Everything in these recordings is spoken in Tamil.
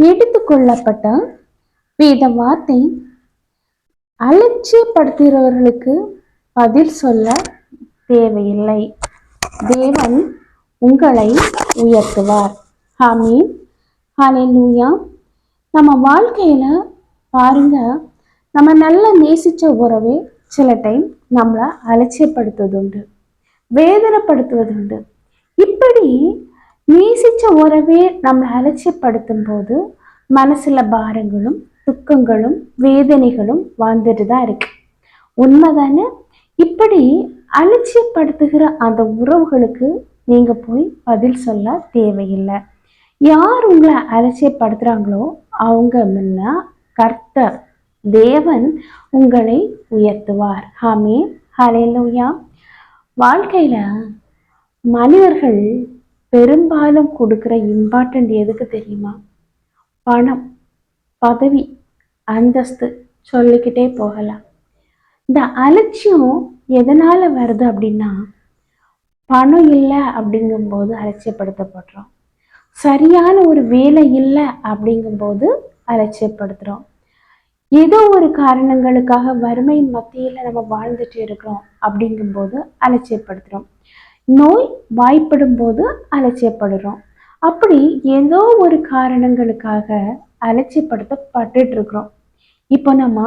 எடுத்துக்கொள்ளப்பட்ட வேத வார்த்தை அலட்சியப்படுத்துகிறவர்களுக்கு பதில் சொல்ல தேவையில்லை. தேவன் உங்களை உயர்த்துவார். ஆமீன். ஹalleluya. நம்ம வாழ்க்கையில பாருங்க நம்ம நல்லா நேசிச்ச உறவே சில டைம் நம்மளை அலட்சியப்படுத்துவதுண்டு வேதனைப்படுத்துவதுண்டு. இப்படி நேசித்த உறவே நம்மளை அலட்சியப்படுத்தும் போது மனசுல பாரங்களும் துக்கங்களும் வேதனைகளும் வாழ்ந்துட்டு தான் இருக்கு. உண்மைதானே? இப்படி அலட்சியப்படுத்துகிற அந்த உறவுகளுக்கு நீங்க போய் பதில் சொல்ல தேவையில்லை. யார் உங்களை அலட்சியப்படுத்துறாங்களோ அவங்க முன்ன கர்த்தர் தேவன் உங்களை உயர்த்துவார். ஹாமே ஹalleluya. வாழ்க்கையில மனிதர்கள் பெரும்பாலும் கொடுக்குற இம்பார்ட்டன்ட் எதுக்கு தெரியுமா? பணம் பதவி அந்தஸ்து சொல்லிக்கிட்டே போகலாம். இந்த அலட்சியம் எதனால வருது அப்படின்னா பணம் இல்லை அப்படிங்கும்போது அலட்சியப்படுத்தப்படுறோம். சரியான ஒரு வேலை இல்லை அப்படிங்கும்போது அலட்சியப்படுத்துகிறோம் ஏதோ ஒரு காரணங்களுக்காக வறுமையின் மத்தியில் நம்ம வாழ்ந்துட்டு இருக்கிறோம் அப்படிங்கும்போது அலட்சியப்படுத்துகிறோம் நோய் வாய்ப்படும் போது அலட்சியப்படுறோம். அப்படி ஏதோ ஒரு காரணங்களுக்காக அலட்சியப்படுத்தப்பட்டு இருக்கிறோம் இப்போ நம்ம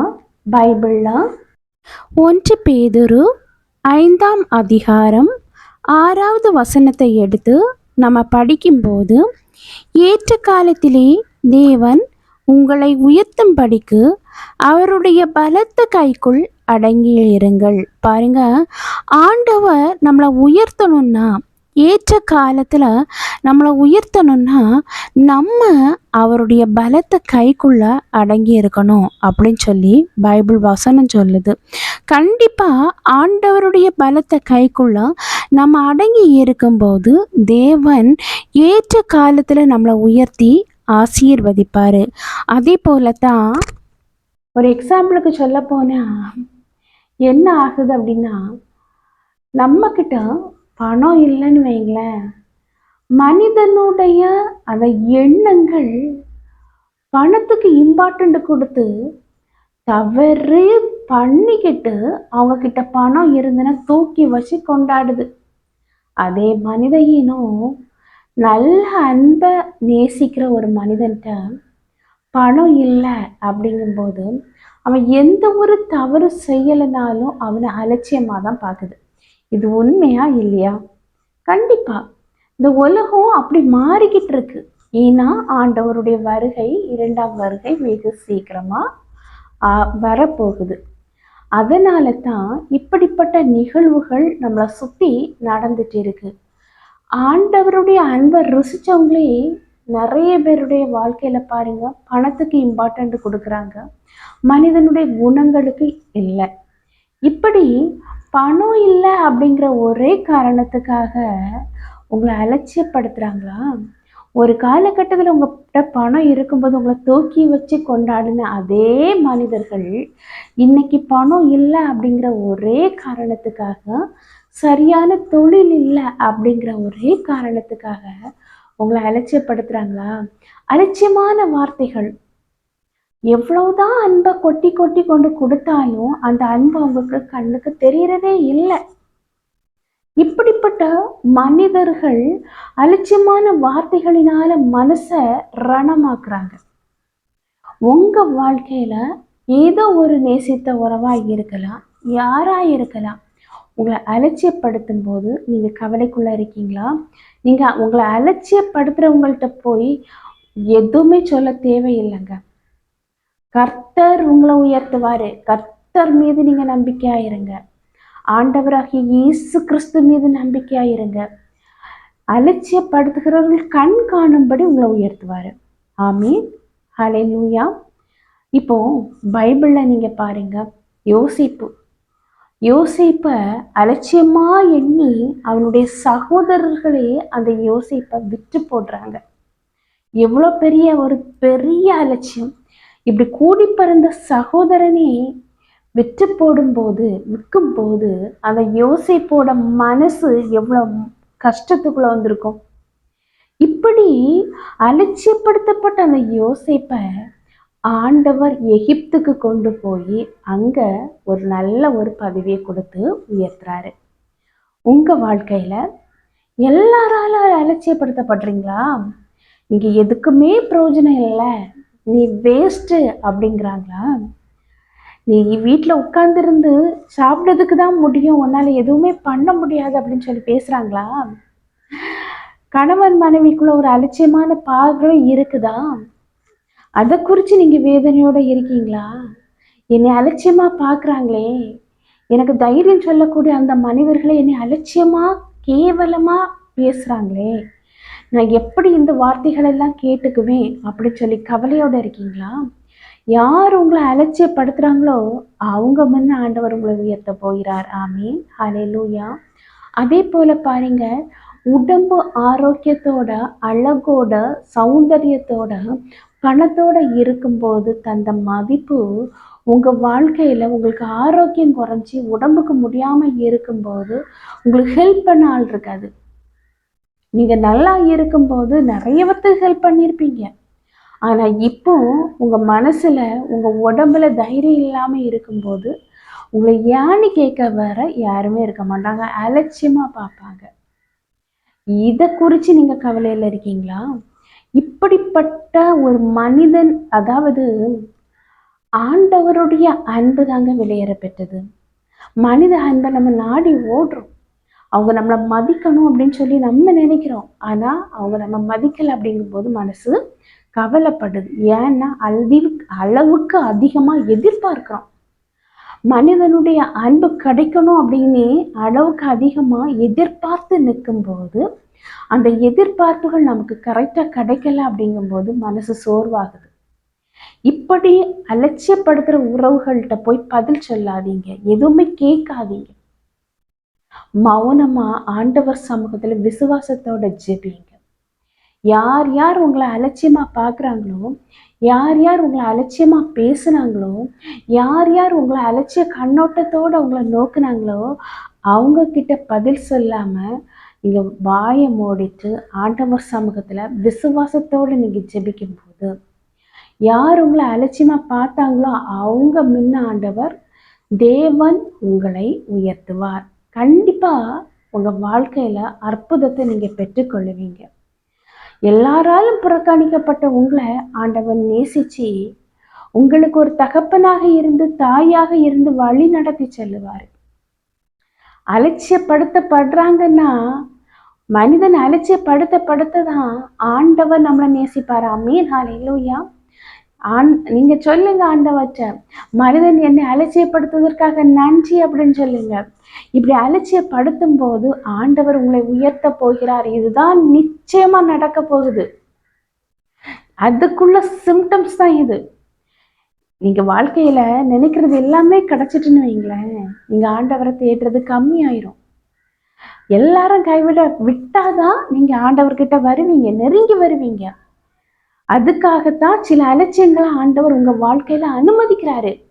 பைபிள்ல ஒன்று பேதுரு ஐந்தாம் அதிகாரம் ஆறாவது வசனத்தை எடுத்து நம்ம படிக்கும்போது ஏற்ற காலத்திலே தேவன் உங்களை உயர்த்தும்படிக்கு அவருடைய பலத்த கைக்குள் அடங்கி இருங்கள். பாருங்க ஆண்டவர் நம்மளை உயர்த்தணும்னா ஏற்ற காலத்தில் நம்மளை உயர்த்தணும்னா நம்ம அவருடைய பலத்தை கைக்குள்ள அடங்கி இருக்கணும் அப்படின்னு சொல்லி பைபிள் வசனம் சொல்லுது. கண்டிப்பாக ஆண்டவருடைய பலத்தை கைக்குள்ள நம்ம அடங்கி இருக்கும்போது தேவன் ஏற்ற காலத்தில் நம்மளை உயர்த்தி ஆசீர்வதிப்பார். அதே போல தான் ஒரு எக்ஸாம்பிளுக்கு சொல்ல போனால் என்ன ஆகுது அப்படின்னா நம்மக்கிட்ட பணம் இல்லைன்னு வைங்களேன். மனிதனுடைய அந்த எண்ணங்கள் பணத்துக்கு இம்பார்ட்டண்ட் கொடுத்து தவறு பண்ணிக்கிட்டு அவங்க கிட்ட பணம் இருந்துன்னா தூக்கி வச்சு கொண்டாடுது. அதே மனித இனம் நல்ல அன்பை நேசிக்கிற ஒரு மனிதன்கிட்ட பணம் இல்லை அப்படிங்கும்போது அவன் எந்த ஒரு தவறு செய்யலைனாலும் அவனை அலட்சியமாக தான் பார்க்குது. இது உண்மையா இல்லையா? கண்டிப்பா. இந்த உலகம் அப்படி மாறிக்கிட்டு இருக்கு. ஏன்னா ஆண்டவருடைய வருகை இரண்டாம் வருகை வெகு சீக்கிரமா வரப்போகுது. அதனால தான் இப்படிப்பட்ட நிகழ்வுகள் நம்மளை சுற்றி நடந்துட்டு இருக்கு. ஆண்டவருடைய அன்பை ருசிச்சவங்களே நிறைய பேருடைய வாழ்க்கையில பாருங்க பணத்துக்கு இம்பார்ட்டன்ட் கொடுக்குறாங்க. மனிதனுடைய குணங்களுக்கு இல்லை. இப்படி பணம் இல்லை அப்படிங்கிற ஒரே காரணத்துக்காக உங்களை அலட்சியப்படுத்துகிறாங்களா ஒரு காலகட்டத்தில் உங்கள்கிட்ட பணம் இருக்கும்போது உங்களை தூக்கி வச்சு கொண்டாடின அதே மனிதர்கள் இன்னைக்கு பணம் இல்லை அப்படிங்கிற ஒரே காரணத்துக்காக சரியான தொழில் இல்லை அப்படிங்கிற ஒரே காரணத்துக்காக உங்களை அலட்சியப்படுத்துகிறாங்களா அலட்சியமான வார்த்தைகள். எவ்வளவுதான் அன்பை கொட்டி கொட்டி கொண்டு கொடுத்தாலும் அந்த அன்பு அவங்களுக்கு கண்ணுக்கு தெரியறதே இல்லை. இப்படிப்பட்ட மனிதர்கள் அலட்சியமான வார்த்தைகளினால மனசை ரணமாக்குறாங்க. உங்க வாழ்க்கையில ஏதோ ஒரு நேசித்த உறவா இருக்கலாம் யாரா இருக்கலாம். உங்களை அலட்சியப்படுத்தும் போது நீங்கள் கவலைக்குள்ள இருக்கீங்களா? நீங்கள் உங்களை அலட்சியப்படுத்துறவங்கள்ட்ட போய் எதுவுமே சொல்ல தேவையில்லைங்க. கர்த்தர் உங்களை உயர்த்துவார். கர்த்தர் மீது நீங்கள் நம்பிக்கையாக இருங்க ஆண்டவராகிய இயேசு கிறிஸ்து மீது நம்பிக்கையாக இருங்க அலட்சியப்படுத்துகிறவர்கள் கண் காணும்படி உங்களை உயர்த்துவாரு. ஆமீன். ஹலே லூயா இப்போ பைபிளில் நீங்கள் பாருங்க. யோசிப்பு. யோசிப்பை அலட்சியமா எண்ணி அவனுடைய சகோதரர்களே அந்த யோசிப்பை விட்டு போடுறாங்க. எவ்வளோ பெரிய ஒரு பெரிய அலட்சியம். இப்படி கூடி பிறந்த சகோதரனே விட்டு போடும்போது விற்கும்போது அந்த யோசிப்போட மனசு எவ்வளோ கஷ்டத்துக்குள்ள வந்திருக்கும். இப்படி அலட்சியப்படுத்தப்பட்ட அந்த யோசிப்பை ஆண்டவர் எகிப்துக்கு கொண்டு போய் அங்கே ஒரு நல்ல ஒரு பதவியை கொடுத்து உயர்த்துறாரு. உங்க வாழ்க்கையில எல்லாரால அலட்சியப்படுத்தப்படுறீங்களா? நீங்க எதுக்குமே பிரயோஜனம் இல்லை. நீ வேஸ்ட்டு அப்படிங்கிறாங்களா? நீ வீட்டில் உட்காந்துருந்து சாப்பிட்றதுக்கு தான் முடியும். உன்னால் எதுவுமே பண்ண முடியாது அப்படின்னு சொல்லி பேசுகிறாங்களா கணவன் மனைவிக்குள்ள ஒரு அலட்சியமான பார்வை இருக்குதா? அதை குறித்து நீங்கள் வேதனையோடு இருக்கீங்களா? என்னை அலட்சியமாக பார்க்குறாங்களே எனக்கு தைரியம் சொல்லக்கூடிய அந்த மனிதர்களை என்னை அலட்சியமாக கேவலமாக பேசுகிறாங்களே நான் எப்படி இந்த வார்த்தைகளெல்லாம் கேட்டுக்குவேன்? அப்படின்னு சொல்லி கவலையோடு இருக்கீங்களா? யார் உங்களை அலட்சியப்படுத்துகிறாங்களோ அவங்க முன்ன ஆண்டவர் உங்களை உயர்த்த போகிறார். ஆமீன். ஹலே லூயா அதே போல் பாருங்க உடம்பு ஆரோக்கியத்தோட அழகோட சௌந்தரியத்தோட பணத்தோட இருக்கும்போது தந்த மதிப்பு உங்கள் வாழ்க்கையில் உங்களுக்கு ஆரோக்கியம் குறைஞ்சி உடம்புக்கு முடியாமல் இருக்கும்போது உங்களுக்கு ஹெல்ப் பண்ண ஆள் இருக்காது. நீங்கள் நல்லா இருக்கும்போது நிறைய பேர்த்துக்கு ஹெல்ப் பண்ணியிருப்பீங்க ஆனால் இப்போ உங்கள் மனசில் உங்கள் உடம்புல தைரியம் இல்லாமல் இருக்கும்போது உங்களை ஏன்னு கேட்க வர யாருமே இருக்க மாட்டாங்க. அலட்சியமாக பார்ப்பாங்க. இதை குறித்து நீங்கள் கவலையில் இருக்கீங்களா? இப்படிப்பட்ட ஒரு மனிதன் அதாவது ஆண்டவருடைய அன்பு தாங்க வெளியேற பெற்றது. மனித அன்பை நம்ம நாடி ஓடுறோம். அவங்க நம்மளை மதிக்கணும் அப்படின்னு சொல்லி நம்ம நினைக்கிறோம். ஆனால் அவங்க நம்ம மதிக்கலை அப்படிங்கும்போது மனசு கவலைப்படுது. ஏன்னா அளவுக்கு அளவுக்கு அதிகமாக எதிர்பார்க்குறோம். மனிதனுடைய அன்பு கிடைக்கணும் அப்படின்னு அளவுக்கு அதிகமாக எதிர்பார்த்து நிற்கும்போது அந்த எதிர்பார்ப்புகள் நமக்கு கரெக்டாக கிடைக்கல அப்படிங்கும்போது மனசு சோர்வாகுது. இப்படி அலட்சியப்படுத்துகிற உறவுகள்கிட்ட போய் பதில் சொல்லாதீங்க. எதுவுமே கேட்காதீங்க. மௌனமா ஆண்டவர் சமூகத்துல விசுவாசத்தோட ஜெபிங்க. யார் யார் உங்களை அலட்சியமா பார்க்குறாங்களோ யார் யார் உங்களை அலட்சியமா பேசுனாங்களோ யார் யார் உங்களை அலட்சிய கண்ணோட்டத்தோடு உங்களை நோக்குனாங்களோ அவங்க கிட்ட பதில் சொல்லாம நீங்கள் வாயை மூடிட்டு ஆண்டவர் சமூகத்துல விசுவாசத்தோடு நீங்க ஜெபிக்கும் போது யார் உங்களை அலட்சியமா பார்த்தாங்களோ அவங்க முன்ன ஆண்டவர் தேவன் உங்களை உயர்த்துவார். கண்டிப்பாக உங்கள் வாழ்க்கையில் அற்புதத்தை நீங்கள் பெற்றுக்கொள்ளுவீங்க. எல்லாராலும் புறக்கணிக்கப்பட்ட உங்களை ஆண்டவன் நேசிச்சு உங்களுக்கு ஒரு தகப்பனாக இருந்து தாயாக இருந்து வழி நடத்தி செல்லுவார். அலட்சியப்படுத்தப்படுறாங்கன்னா மனிதன் அலட்சியப்படுத்தப்படுத்த தான் ஆண்டவர் நம்மளை நேசிப்பார்? அமீன் ஹாலையிலூயா ஆண் நீங்க சொல்லுங்க ஆண்டவற்ற மனிதன் என்னை அலட்சியப்படுத்துவதற்காக நன்றி அப்படின்னு சொல்லுங்க. இப்படி அலட்சியப்படுத்தும் போது ஆண்டவர் உங்களை உயர்த்த போகிறார். இதுதான் நிச்சயமா நடக்க போகுது. அதுக்குள்ள சிம்டம்ஸ் தான் இது. நீங்க வாழ்க்கையில நினைக்கிறது எல்லாமே கிடைச்சிட்டுன்னு வைங்களேன். நீங்க ஆண்டவரை தேடுறது கம்மியாயிரும். எல்லாரும் கைவிட விட்டாதான் நீங்க ஆண்டவர்கிட்ட வருவீங்க நெருங்கி வருவீங்க. அதுக்காகத்தான் சில அலட்சியங்களை ஆண்டவர் உங்க வாழ்க்கையில அனுமதிக்கிறாரு.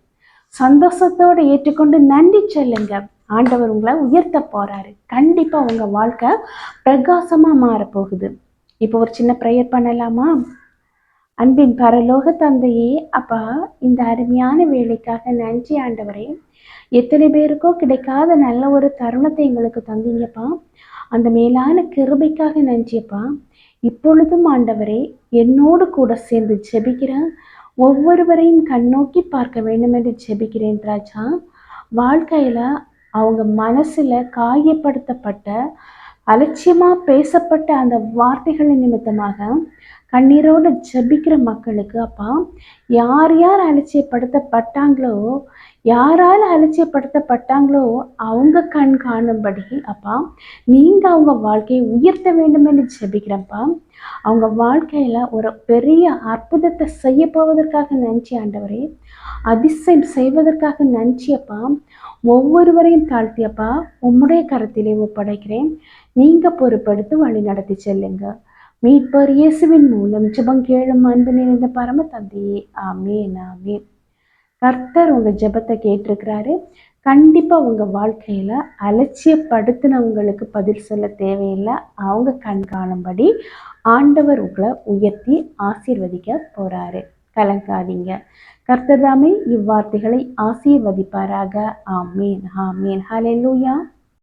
சந்தோஷத்தோட ஏற்றுக்கொண்டு நன்றி சொல்லுங்க. ஆண்டவர் உங்களை உயர்த்த போறாரு. கண்டிப்பா உங்க வாழ்க்கை பிரகாசமா மாறப்போகுது. இப்போ ஒரு சின்ன ப்ரேயர் பண்ணலாமா? அன்பின் பரலோக தந்தையே அப்பா இந்த அருமையான வேலைக்காக நன்றி ஆண்டவரே. எத்தனை பேருக்கோ கிடைக்காத நல்ல ஒரு தருணத்தை எங்களுக்கு தந்தீங்கப்பா. அந்த மேலான கிருபைக்காக நன்றியப்பா. இப்பொழுதும் ஆண்டவரே என்னோடு கூட சேர்ந்து ஜெபிக்கிறேன் ஒவ்வொருவரையும் கண்ணோக்கி பார்க்க வேண்டும் என்று ஜெபிக்கிறேன் ராஜா. வாழ்க்கையில் அவங்க மனசில் காயப்படுத்தப்பட்ட அலட்சியமாக பேசப்பட்ட அந்த வார்த்தைகளின் நிமித்தமாக கண்ணீரோடு ஜபிக்கிற மக்களுக்கு அப்பா யார் யார் அலட்சியப்படுத்தப்பட்டாங்களோ யாரால் அலட்சியப்படுத்தப்பட்டாங்களோ அவங்க கண் காணும்படி அப்பா நீங்க அவங்க வாழ்க்கையை உயர்த்த வேண்டும் என்று ஜெபிக்கிறப்பா அவங்க வாழ்க்கையில ஒரு பெரிய அற்புதத்தை செய்ய போவதற்காக நினச்சி ஆண்டவரே. அதிசயம் செய்வதற்காக நினச்சியப்பா ஒவ்வொருவரையும் தாழ்த்தியப்பா உம்முடைய கரத்திலே ஒப்படைக்கிறேன். நீங்க பொறுப்படுத்து வழி நடத்தி செல்லுங்க. மீட்பர் இயேசுவின் மூலம் ஜெபம் கேளும் அன்பு நிறைந்த பரம தந்தையே ஆமேன் ஆமேன். கர்த்தர் உங்க ஜெபத்தை கேட்டிருக்கிறாரு. கண்டிப்பா உங்க வாழ்க்கையில அலட்சியப்படுத்தினவங்களுக்கு பதில் சொல்ல தேவையில்லை. அவங்க கண் காணும்படி ஆண்டவர் உங்களை உயர்த்தி ஆசீர்வதிக்க போறாரு. கலங்காதீங்க. கர்த்தர் தாமே இவ்வார்த்தைகளை ஆசீர்வதிப்பாராக. ஆமீன் ஆமீன். ஹலெல்லூயா